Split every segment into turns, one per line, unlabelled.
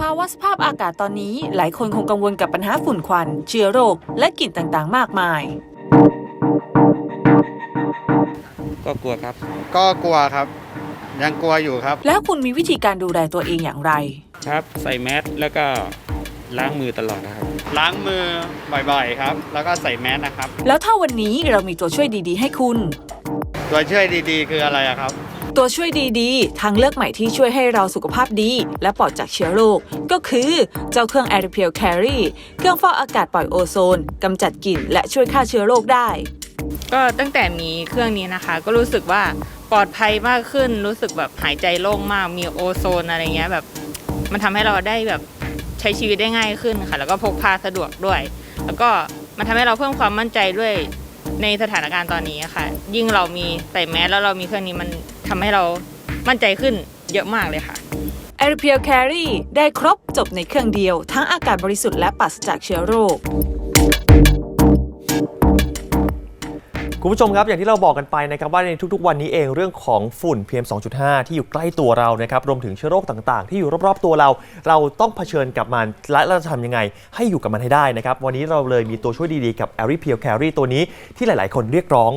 ภาวะสภาพอากาศตอนนี้ หลายคนคงกังวลกับปัญหาฝุ่นควัน เชื้อโรค และกลิ่นต่างๆ มากมาย
ก็กลัวครับ
ก็กลัวครับ ยังกลัวอยู่ครับ
แล้วคุณมีวิธีการดูแลตัวเองอย่างไร
ครับ ใส่แมสแล้วก็ล้างมือตลอดนะครับ
ล้างมือบ่อยๆครับ แล้วก็ใส่แมสนะครับ
แล้วถ้าวันนี้เรามีตัวช่วยดีๆ ให้คุณ
ตัวช่วยดีๆ คืออะไรอะครับ
ตัวช่วยดีๆ ทางเลือกใหม่ที่ช่วยให้เราสุขภาพดี และปลอดจากเชื้อโรค ก็คือเจ้าเครื่อง a i r p u r e Carry เครื่องฟอกอากาศปล่อยโอโซนกำจัดกลิ่นและช่วยฆ่าเชื้อโรคได้
ก็ตั้งแต่มีเครื่องนี้นะคะ ก็รู้สึกว่าปลอดภัยมากขึ้น รู้สึกแบบหายใจโล่งมาก มีโอโซนอะไรเงี้ยแบบ มันทำให้เราได้แบบใช้ชีวิตได้ง่ายขึ้นค่ะ แล้วก็พกพาสะดวกด้วย แล้วก็มันทำให้เราเพิ่มความมั่นใจด้วยในสถานการณ์ตอนนี้ค่ะ ยิ่งเรามีใส่แมสแล้วเรามีเครื่องนี้มันำให้เรามั่นใจขึ้นเยอะมากเลยค่ะ
a i r p u r e Carry ได้ครบจบในเครื่องเดียว ทั้งอากาศบริสุทธิ์และปราศจากเชื้อโรค
คุณผู้ชมครับอย่างที่เราบอกกันไปนะครับว่าในทุกๆ วันนี้เองเรื่องของฝุ่น PM 2.5 ที่อยู่ใกล้ตัวเรานะครับรวมถึงเชื้อโรคต่างๆ ที่อยู่รอบๆตัวเรา เราต้องเผชิญกับมันและเราจะทำยังไง ให้อยู่กับมันให้ได้นะครับวันนี้เราเลยมีตัวช่วยดีๆกับ a r i p e e l Carry ตัวนี้ที่หลายๆ คนเรียกร้อง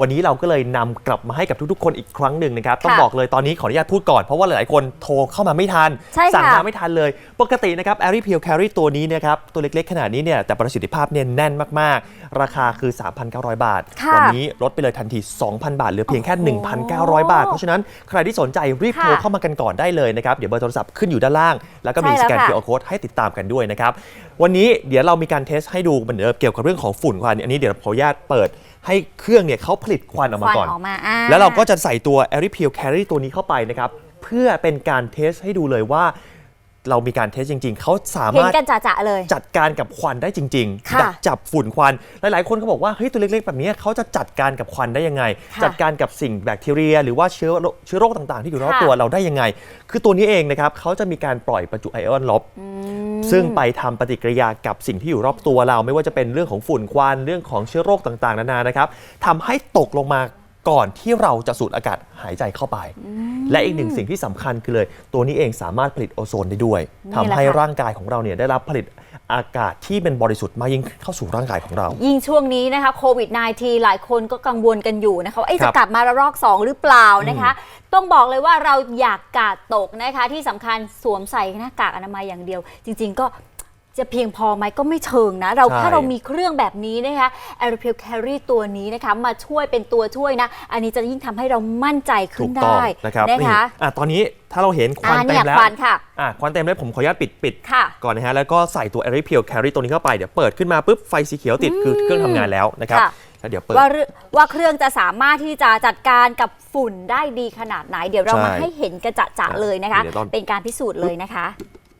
วันนี้เราก็เลยนำกลับมาให้กับทุกๆ คนอีกครั้งหนึ่งนะครับ ต้องบอกเลยตอนนี้ขออนุญาตพูดก่อน เพราะว่าหลายๆคนโทรเข้ามาไม่ทัน
ใช่ค่ะ
สั่งมาไม่ทันเลย ปกตินะครับ a r i p e e l Carry ตัวนี้นะครับ ตัวเล็กๆ ขนาดนี้เนี่ยแต่ประสิทธิภาพเนี่ยแน่นมากๆ ราคาคือ 3,900 บาท
ค่ะ
วันี้ลดไปเลยทันที 2,000 บาทเหลือเพียงแค่
โอ้โห
1,900 บาท เพราะฉะนั้นใครที่สนใจรีบ
ค่ะ
โทรเข้ามากันก่อนได้เลยนะครับเดี๋ยวเบอร์โทรศัพท์ขึ้นอยู่ด้านล่าง แล้วก็มี
ใช่
ส
แล้ว
แกน
ค่ะ
QR code ให้ติดตามกันด้วยนะครับวันนี้เดี๋ยวเรามีการเทสให้ดูเหมือนเดิมเกี่ยวกับเรื่องของฝุ่นควันอันนี้เดี๋ยวขออนุญาตเปิด ให้เครื่องเนี่ยเขาผลิตควันออก
ค
มา
วัน
ก่อน
ออกมาอ่า
แล้วเราก็จะใส่ตัว a i r p e e l Carry ตัวนี้เข้าไปนะครับ เพื่อเป็นการเทสให้ดูเลยว่า เรามีการเทสจริง ๆ เขาสา
เห็น
มารถ
กันจ่าๆเลย
จัดการกับควันได้จริง
ค่ะ
ๆดักจับฝุ่นควัน หลายๆ คนเขาบอกว่าเฮ้ยตัวเล็กๆ แบบนี้เขาจะจัดการกับควันได้ยังไง
ค่ะ
จัดการกับสิ่งแบคทีเรีย หรือว่าเชื้อโรคเชื้อโรคต่างๆ ที่อยู่รอบ
ค่ะ
ตัวเราได้ยังไง คือตัวนี้เองนะครับเขาจะมีการปล่อยประจุไอออนลบ
อืม
ซึ่งไปทำปฏิกิริยากับสิ่งที่อยู่รอบตัวเรา ไม่ว่าจะเป็นเรื่องของฝุ่นควันเรื่องของเชื้อโรคต่างๆ นานานะครับทำให้ตกลงมา ก่อนที่เราจะสูดอากาศหายใจเข้าไป และอีกหนึ่งสิ่งที่สำคัญคือเลย ตัวนี้เองสามารถผลิตโอโซนได้ด้วย
นี่
ทำ
แหละ
ให้
ค่ะ
ร่างกายของเราเนี่ยได้รับผลิตอากาศที่เป็นบริสุทธิ์มากยิ่งเข้าสู่ร่างกายของเรา
ยิ่งช่วงนี้นะคะโควิด -19 หลายคนก็กังวลกันอยู่นะคะว่าเอ๊ะ
ครั
จะ
บ
กลับมาระลอก 2 หรือเปล่านะคะ ต้องบอกเลยว่าเราอยากกาดตกนะคะที่สำคัญสวมใส่หน้ากากอนามัยอย่างเดียว จริง ๆ ก็ จะเพียงพอไหมก็ไม่เชิงนะ เรา
ใช่
ถ้าเรามีเครื่องแบบนี้นะคะ a r i p e l Carry ตัวนี้นะคะมาช่วยเป็นตัวช่วยนะ อันนี้จะยิ่งทำให้เรามั่นใจขึ้
ถู
น
กต้อง
ได้
นะครับ
นะ
นี่
คะ
อะตอนนี้ถ้าเราเห็นควัน
อ่า
เต็
เนี่ย
มแล้ว
ควันค่ะ
อะควันเต็มแล้วผมขออนุญาตปิดปิด
ค่ะ
ก่อนนะฮะแล้วก็ใส่ตัว a i r p e e l Carry ตัวนี้เข้าไปเดี๋ยวเปิดขึ้นมาปุ๊บไฟสีเขียวติดคือเครื่องทำงานแล้วนะครับ
ค่ะ
แล้วเดี๋ยวเปิด
ว่าเรื่องว่าเครื่องจะสามารถที่จะจัดการกับฝุ่นได้ดีขนาดไหน เดี๋ยวเรา
ใช่
มาให้เห็นกระจะจะเลยนะคะ
เดี๋ยวตอน
เป็นการพิสูจน์เลยนะคะ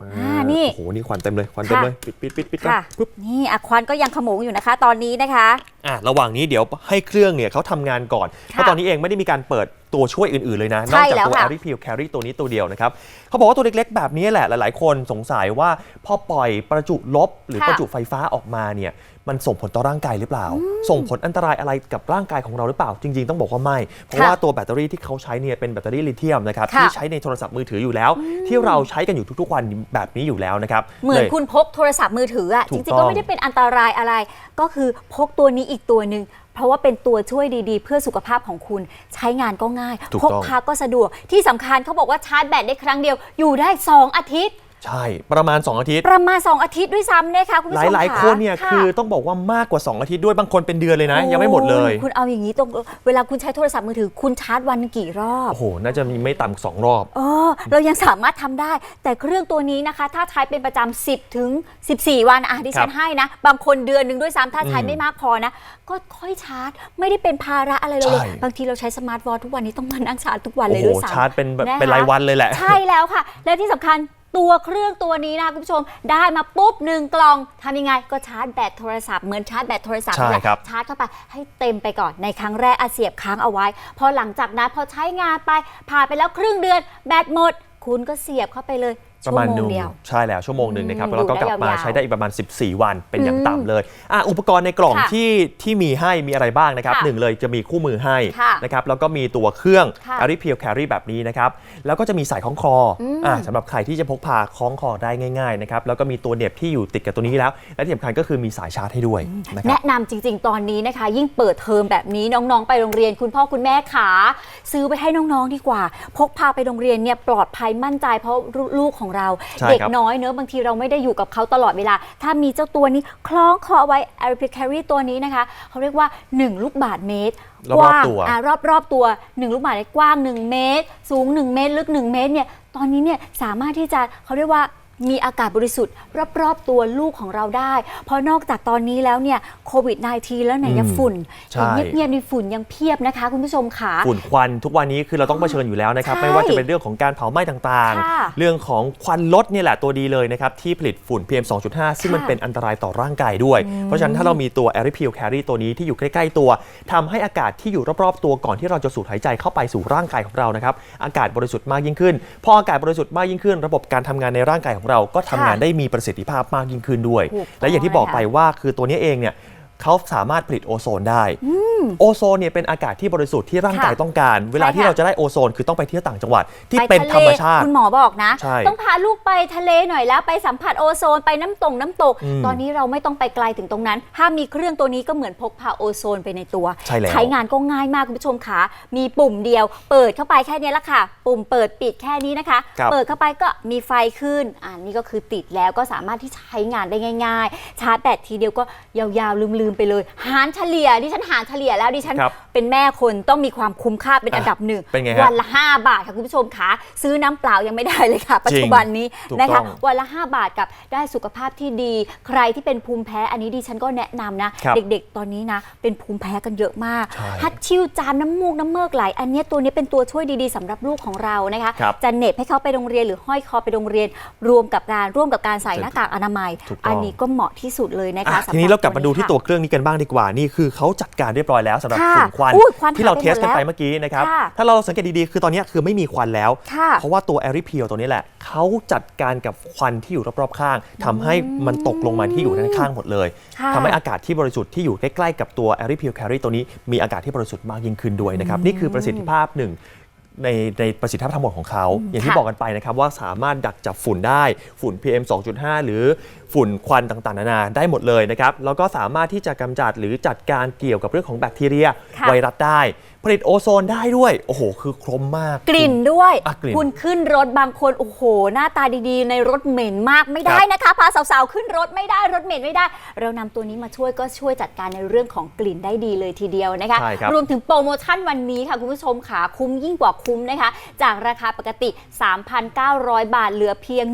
อ่า
อ่านี่
โอ้โห นี่ควันเต็มเลย ควันเต็ม
ค่ะ
เลย ปิดปิดปิดปิดก่อน
ค่ะ
ปุ๊บ
นี่อะควันก็ยังขโมงอยู่นะคะ ตอนนี้นะคะ
อะระหว่างนี้เดี๋ยวให้เครื่องเนี่ยเขาทำงานก่อน เพราะตอนนี้เองไม่ได้มีการเปิดตัวช่วยอื่น ๆ เลยนะ น
ใช่
อกจาก
แล้ว
ตัว
ค่ะ
a i r p e e l Carry ตัวนี้ตัวเดียวนะครับ เขาบอกว่าตัวเล็ก ๆ แบบนี้แหละ หลาย ๆ คนสงสัยว่าพอปล่อยประจุลบหรือ
ค่ะ
ประจุไฟฟ้าออกมาเนี่ย มันส่งผลต่อร่างกายหรือเปล่า ส่งผลอันตรายอะไรกับร่างกายของเราหรือเปล่า จริง ๆ ต้องบอกว่าไม่ เพราะว่าตัวแบตเตอรี่ที่เขาใช้เนี่ยเป็นแบตเตอรี่ลิเธียมนะครับ
ค่ะ
ที่ใช้ในโทรศัพท์มือถืออยู่แล้ว ที่เราใช้กันอยู่ทุกๆวันแบบนี้อยู่แล้วนะครับ
เหมือน
ลย
คุณพกโทรศัพท์มือถืออะ
ถู
จ
ก
ริงๆ
ต้
ก็
อง
ไม่ได้เป็นอันตรายอะไร ก็คือพกตัวนี้อีกตัวหนึ่งเพราะว่าเป็นตัวช่วยดีๆ เพื่อสุขภาพของคุณใช้งานก็ง่าย
ถูก
พ
ต้อง
กพาก็สะดวกที่สำคัญเขาบอกว่าชาร์จแบตได้ครั้งเดียวอยู่ได้ 2 อาทิตย์
ใช่ ประมาณ 2 อาทิตย์
ประมาณ 2 อาทิตย์ด้วยซ้ำนะคะคุณผู้
ห
ชม
ลายๆคนเนี่ยะคือต้องบอกว่ามากกว่า 2 อาทิตย์ด้วยบางคนเป็นเดือนเลยนะ ยังไม่หมดเลย
โอ้คุณเอาอย่างนี้ตรงเวลาคุณใช้โทรศัพท์มือถือคุณชาร์จวันกี่รอบ
โอ้โหน่าจะมีไม่ต่ำสองรอบ
เออเรายังสามารถทำได้ แต่เครื่องตัวนี้นะคะ ถ้าใช้เป็นประจำ10 ถึง 14 วันอะดิฉัน
ครับ
ให้นะ บางคนเดือนหนึ่งด้วยซ้ำถ้าใช้
อืม
ไม่มากพอนะ ก็ค่อยชาร์จ ไม่ได้เป็นภาระอะไรเราเลย
ใช่
บางทีเราใช้สมาร์ทวอททุกวันนี้ต้องมานั่งชาร์จทุกวัน
โอ้
เลย
โห
ด้วยซ้ำ
ชาร์จเป็นแบบ
นะคะ
เป็นรายวันเลยแหละ
ใช่แล้วค่ะ และที่สำคัญ ตัวเครื่องตัวนี้นะคะคุณผู้ชมได้มาปุ๊บหนึ่งกล่องทำยังไงก็ชาร์จแบตโทรศัพท์เหมือนชาร์จแบตโทรศัพท์
ใช่
นั่นแหละ
ครับ
ชาร์จเข้าไปให้เต็มไปก่อนในครั้งแรกอาเสียบค้างเอาไว้ พอหลังจากนั้นพอใช้งานไปผ่านไปแล้วครึ่งเดือนแบตหมด คุณก็เสียบเข้าไปเลย
ประมาณห
ชั่
นึ่
ว
ง
โงเดียว
ใช่แล้วชั่วโมงหนึ่งนะครับ
อืม
แล้วก็กลับมา
อยู่ได้ยาวๆ
ใช้ได้อีกประมาณ 14 วันเป็นอย่าง
อืม
ต่ำเลยอะอุปกรณ์ในกล่อง
ค่ะ
ที่ที่มีให้มีอะไรบ้างนะครับ
ค่ะ
หนึ่งเลยจะมีคู่มือให้
ค่ะ
นะครับแล้วก็มีตัวเครื่อง
ค่ะ
a r i p e e l Carry แบบนี้นะครับแล้วก็จะมีสายคล้องคออ
ม
อะสำหรับใครที่จะพกพาคล้องคอได้ง่ายๆนะครับแล้วก็มีตัวเหน็บที่อยู่ติดกับตัวนี้แล้ว และที่สำคัญก็คือมีสายชาร์จให้ด้วยนะครับ
แนะนำจริง ๆ ตอนนี้นะคะ ยิ่งเปิดเทอมแบบนี้น้องๆ ไปโรงเรียนคุณพ่อคุณแม่ขาซื้อไปให้น้องๆดีกว่า พกพาไปโรงเรียนเนี่ยปลอดภัยมั่นใจเพราะลูกของเรา
ใช่
เด็ก
ครับ
น้อยเนอะบางทีเราไม่ได้อยู่กับเขาตลอดเวลา ถ้ามีเจ้าตัวนี้คล้องคอไว้ a r i p i c a r r y ตัวนี้นะคะเขาเรียกว่า 1 ลูกบาทเมตร
รอบๆ
กว้าง
ตัว
อ่ารอบรอบๆตัว 1 ลูกบาศก์เมตรกว้าง 1 เมตร สูง 1 เมตร ลึก 1 เมตรเนี่ยตอนนี้เนี่ยสามารถที่จะเขาเรียกว่า มีอากาศบริสุทธิ์รอบๆตัวลูกของเราได้ เพราะนอกจากตอนนี้แล้วเนี่ยโควิด -19 แล้วไหนจะ
อืม
ฝุ่น
ใช่
เห็นเงียบๆในฝุ่นยังเพียบนะคะ คุณผู้ชมขา
ฝุ่นควันทุกวันนี้คือเราต้องเผชิญอยู่แล้วนะครับ
ใช่
ไม่ว่าจะเป็นเรื่องของการเผาไหม้ต่าง
ค่ะ
ๆ เรื่องของควันรถเนี่ยแหละตัวดีเลยนะครับ ที่ผลิตฝุ่น PM 2.5 ซึ่งมัน
ค่ะ
เป็นอันตรายต่อร่างกายด้วย เพราะฉะนั้นถ้าเรามีตัว a i r p e e l Carry ตัวนี้ที่อยู่ใกล้ ๆ ตัวทำให้อากาศที่อยู่รอบๆ ตัวก่อนที่เราจะสูดหายใจเข้าไปสู่ร่างกายของเรานะครับอากาศบริสุทธิ์มากยิ่งขึ้นพออากาศบริสุทธิ์มากยิ่งขึ้น ระบบการทำงานในร่างกายของเราก็ทำงาน
ค่ะ
ได้มีประสิทธิภาพมากยิ่งขึ้นด้วย
ถูกต้อง
และอย่างที่บอกไปว่าคือตัวนี้เองเนี่ย เขาสามารถผลิตโอโซนได้โอโซนเนี่ยเป็นอากาศที่บริสุทธิ์ที่ร่างกาย
ค่ะ
ต้องการ เวลาที่
ใช่ค่ะ
เราจะได้โอโซนคือต้องไปเที่ยวต่างจังหวัดที่
ไป
เป็น
ทะเล
ธรรมชาติ
คุณหมอบอกนะ
ใช่
ต้องพาลูกไปทะเลหน่อยแล้วไปสัมผัสโอโซนไปน้ำตกน้ำตก
อืม
ตอนนี้เราไม่ต้องไปไกลถึงตรงนั้น ถ้ามีเครื่องตัวนี้ก็เหมือนพกพาโอโซนไปในตัว
ใช่แล้ว
งานก็ง่ายมากคุณผู้ชมค่ะมีปุ่มเดียว เปิดเข้าไปแค่นี้ละค่ะ ปุ่มเปิดปิดแค่นี้นะคะ
ครับ
เปิดเข้าไปก็มีไฟขึ้นอ่านี่ก็คือติดแล้วก็สามารถที่จะใช้งานได้ง่าย ๆ ชาร์จแบตทีเดียวก็ยาวๆลืมๆไปเลย หารเฉลี่ยดิฉันหารเฉลี่ยแล้วดิฉัน
ครับ
เป็นแม่คนต้องมีความคุ้มค่าเป็นอันดับหนึ่ง
เป็นไงฮะ
วันละ 5 บาทค่ะคุณผู้ชมค่ะซื้อน้ำเปล่ายังไม่ได้เลยค่ะ ปัจจุบันนี้
ถูก
นะคะ
ต้อง
วันละ 5 บาทกับได้สุขภาพที่ดี ใครที่เป็นภูมิแพ้อันนี้ดิฉันก็แนะนำนะ
ครับ
เด็กๆ ตอนนี้นะ เป็นภูมิแพ้กันเยอะมาก
ใช่
ฮัดชิวจามน้ำมูกน้ำเมือกไหล อันเนี้ยตัวนี้เป็นตัวช่วยดีๆสำหรับลูกของเรานะคะ
ครับ
จะเหน็บให้เขาไปโรงเรียนหรือห้อยคอไปโรงเรียน รวมกับการร่วมกับการใส่หน้ากากอนามัย
ถูกต้อง
อันนี้ก็เหมาะที่สุดเลยนะคะ
อะ
สำหบ
ทีนี้เรากลับมาดูที่
ค่ะ
ตัวเครื่องนี้กันบ้างดีกว่านี่คือเขาจัดการเรียบร้อยแล้วสำหรับ
ค่ะ
ฝุ่นควัน
อุ้ยควัน
ที่เรา
หายไป
เทสกันไป
หมดแล้ว
เมื่อกี้นะครับ
ค่ะ
ถ้าเราสังเกตดีๆ คือตอนนี้คือไม่มีควันแล้ว
ค่ะ
เพราะว่าตัว a i r p e e l ตัวนี้แหละเขาจัดการกับควันที่อยู่รอบๆข้างทำให้มันตกลงมาที่อยู่ด้านข้างหมดเลย
ค่ะ
ทำให้อากาศที่บริสุทธิ์ที่อยู่ใกล้ๆกับตัว a i r p e e l Carry ตัวนี้มีอากาศที่บริสุทธิ์มากยิ่งขึ้นด้วยนะครับนี่คือประสิทธิภาพหนึ่ง ในในประสิทธิภาพทั้งหมดของเขา อย่างที่
ค่ะ
บอกกันไปนะครับว่าสามารถดักจับฝุ่นได้ฝุ่น PM 2.5 หรือฝุ่นควันต่างๆ นานาได้หมดเลยนะครับ แล้วก็สามารถที่จะกำจัดหรือจัดการเกี่ยวกับเรื่องของแบคทีเรีย
ค่ะ
ไวรัสได้ผลิตโอโซนได้ด้วย โอ้โห คือครบมาก
กลิ่นด้วย
อะกลิ่น
คุณขึ้นรถบางคน โอ้โห หน้าตาดีๆ ในรถเหม็นมากไม่ได้
ครับ
นะคะ พาสาวๆ ขึ้นรถไม่ได้รถเหม็นไม่ได้ เรานำตัวนี้มาช่วยก็ช่วยจัดการในเรื่องของกลิ่นได้ดีเลยทีเดียวนะคะ
ใช่ครับ
รวมถึงโปรโมชั่นวันนี้ค่ะ คุณผู้ชมขาคุ้มยิ่งกว่าคุ้มนะคะ จากราคาปกติ 3,900 บาทเหลือเพียง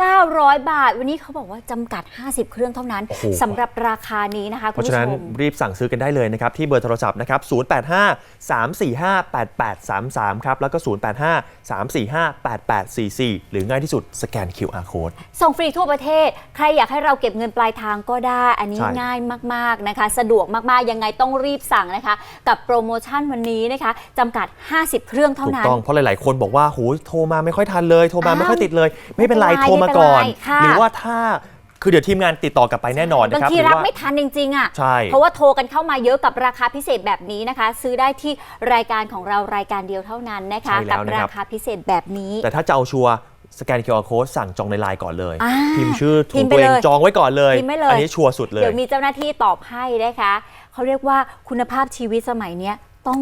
1,900 บาท วันนี้เขาบอกว่าจำกัด 50 เครื่องเท่านั้น
โอ้โห
สำหรับราคานี้นะคะ
เพ
คุณ
ราะ
ผู้
ฉะ
ช
นั้น
ม
รีบสั่งซื้อกันได้เลยนะครับ ที่เบอร์โทรศัพท์นะครับ 085 345 8833 ครับ แล้วก็ 085 345 8844 หรือง่ายที่สุดสแกน QR code
ส่งฟรีทั่วประเทศ ใครอยากให้เราเก็บเงินปลายทางก็ได้ อันนี้
ใช่
ง่ายมาก ๆ นะคะ สะดวกมาก ๆ ยังไงต้องรีบสั่งนะคะ กับโปรโมชั่นวันนี้นะคะจำกัด 50 เครื่องเท่า
ถูก
นั้น
ต้องเพราะหลาย ๆ คนบอกว่าโหโทรมาไม่ค่อยทันเลย โทรมา
อ้าว
ไม่ค่อยติดเลย ไม่เป็นไร
ไม่เป็นไร
โทรมาก่อน
ไม่เป็นไรค่ะ
หรือว่าถ้าคือเดี๋ยวทีมงานติดต่อกลับไปแน่นอนนะ
บาง
ครับ
ที
หรือ
รับ
ว่า
ไม่ทันจริงๆอะ
ใช่
เพราะว่าโทรกันเข้ามาเยอะกับราคาพิเศษแบบนี้นะคะ ซื้อได้ที่รายการของเรารายการเดียวเท่านั้นนะคะ
ใช่แล้ว
กั
นะครับ
ราคาพิเศษแบบนี้
แต่ถ้าจะเอาชัวร์สแกน QR code สั่งจองในไลน์ก่อนเลย
อ่า
พิมพ์ชื่อถู
พิ
ก
มพ์
ตัวเอง
ไปเลย
จองไว้ก่อนเลย
พิมพ์ไว้เลย
อันี้ชัวร์สุดเลย
เดี๋ยวมีเจ้าหน้าที่ตอบให้นะคะ เขาเรียกว่าคุณภาพชีวิตสมัยเนี้ยต้อง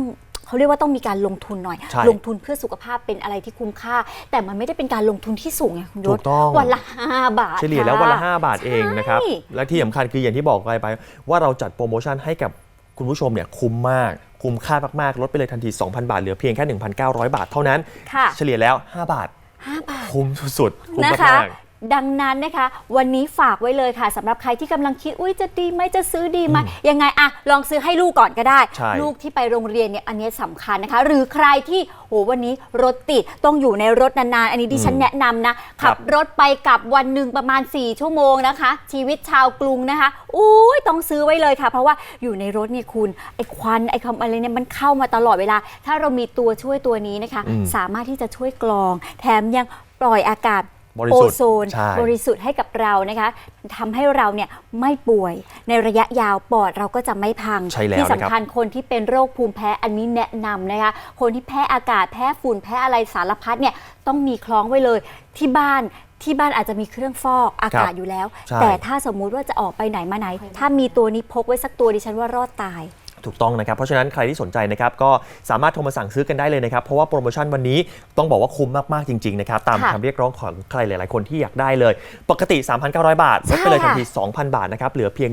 เขาเรียกว่าต้องมีการลงทุนหน่อย
ใช่
ลงทุนเพื่อสุขภาพเป็นอะไรที่คุ้มค่า แต่มันไม่ได้เป็นการลงทุนที่สูงไงคุณย
ถู
ศ
กต้อง
วันละ5บาท
เฉลี่ยแล้ววันละ
ค่
5 บาทเองนะครับ
ใช่
และที่สำคัญคืออย่างที่บอกไปไป ว่าเราจัดโปรโมชั่นให้กับคุณผู้ชมเนี่ยคุ้มมาก คุ้มค่ามากๆ ลดไปเลยทันที 2,000 บาท เหลือเพียงแค่ 1,900 บาทเท่านั้น
ค่ะ
เฉลี่ยแล้ว 5 บาท
5บาท
คุ้มสุดๆ คุ้ม
นะคะ
มาก
ดังนั้นนะคะ วันนี้ฝากไว้เลยค่ะสำหรับใครที่กำลังคิด อุ้ยจะดีไหมจะซื้อดีไหมยังไงอะลองซื้อให้ลูกก่อนก็ได้
ใช่
ลูกที่ไปโรงเรียนเนี่ยอันนี้สำคัญนะคะ หรือใครที่โหวันนี้รถติดต้องอยู่ในรถนานๆ อันนี้ดิฉันแนะนำนะ
ครั
ขั
บ
บรถไปกลับวันหนึ่งประมาณ 4 ชั่วโมงนะคะ ชีวิตชาวกรุงนะคะอุ้ยต้องซื้อไว้เลยค่ะ เพราะว่าอยู่ในรถเนี่ยคุณไอ้ควันไอ้คำอะไรเนี่ยมันเข้ามาตลอดเวลา ถ้าเรามีตัวช่วยตัวนี้นะคะ
อืม
สามารถที่จะช่วยกรอง แถมยังปล่อยอากาศ
บริ
โอ
สุทธิ์
โซน
ใช่
บริสุทธิ์ให้กับเรานะคะทำให้เราเนี่ยไม่ป่วยในระยะยาวปอดเราก็จะไม่พัง
ใช่แล้ว
ที่
นะครับ
สำคัญคนที่เป็นโรคภูมิแพ้อันนี้แนะนำนะคะ คนที่แพ้อากาศแพ้ฝุ่นแพ้อะไรสารพัดเนี่ยต้องมีคล้องไว้เลยที่บ้านที่บ้านอาจจะมีเครื่องฟอกอากาศอยู่แล้ว
ใช่
แต่ถ้าสมมุติว่าจะออกไปไหนมาไหน ถ้ามีตัวนี้พกไว้สักตัวดิฉันว่ารอดตาย
ถูกต้องนะครับ เพราะฉะนั้นใครที่สนใจนะครับก็สามารถโทรมาสั่งซื้อกันได้เลยนะครับ เพราะว่าโปรโมชั่นวันนี้ต้องบอกว่าคุ้มมาก ๆ จริง ๆ นะครับ ตาม
ค่ะ
คำเรียกร้องของใครหลาย ๆ คนที่อยากได้เลย ปกติ 3,900 บาทลดไปเลย
ใช่
ทัน
ค่ะ
ที 2,000 บาทนะครับ เหลือเพียง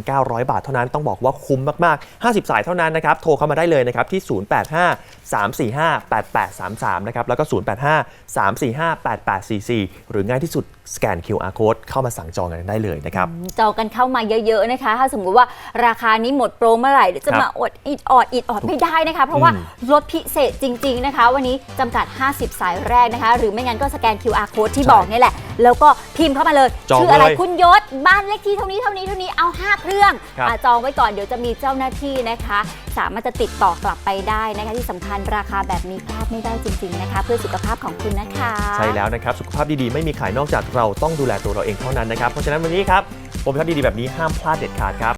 1,900 บาทเท่านั้นต้องบอกว่าคุ้มมาก ๆ 50 สายเท่านั้นนะครับ โทรเข้ามาได้เลยนะครับที่ 085 345 8833 นะครับแล้วก็ 085 345 8844 หรือง่ายที่สุด สแกน QR code เข้ามาสั่งจองกันได้เลยนะครับ
จองกันเข้ามาเยอะๆนะคะ ถ้าสมมุติว่าราคานี้หมดโปรเมื่อไหร่เดี๋ยวจะ
ครับ
มาอดอิดออดอิดออดไม่ได้นะคะ เพราะว่า
อืม
ลดพิเศษจริง ๆนะคะ วันนี้จำกัด 50 สายแรกนะคะ หรือไม่งั้นก็สแกน QR code ที่
ใช่
บอกนี่แหละ แล้วก็พิมพ์เข้ามาเลย
จอง
ชื่ออะไร
เลย
คุณยศบ้านเลขที่เท่านี้เท่านี้เท่านี้เอา 5 เครื่อง
ครับ
อะจองไว้ก่อนเดี๋ยวจะมีเจ้าหน้าที่นะคะสามารถจะติดต่อกลับไปได้นะคะที่สำคัญราคาแบบนี้พลาดไม่ได้จริง ๆนะคะ เพื่อสุขภาพของคุณนะคะ
ใช่แล้วนะครับ สุขภาพดีๆ ไม่มีขายนอกจากเราต้องดูแลตัวเราเองเท่านั้นนะครับ เพราะฉะนั้นวันนี้ครับโปรโมชั่นดีๆแบบนี้ห้ามพลาดเด็ดขาดครับ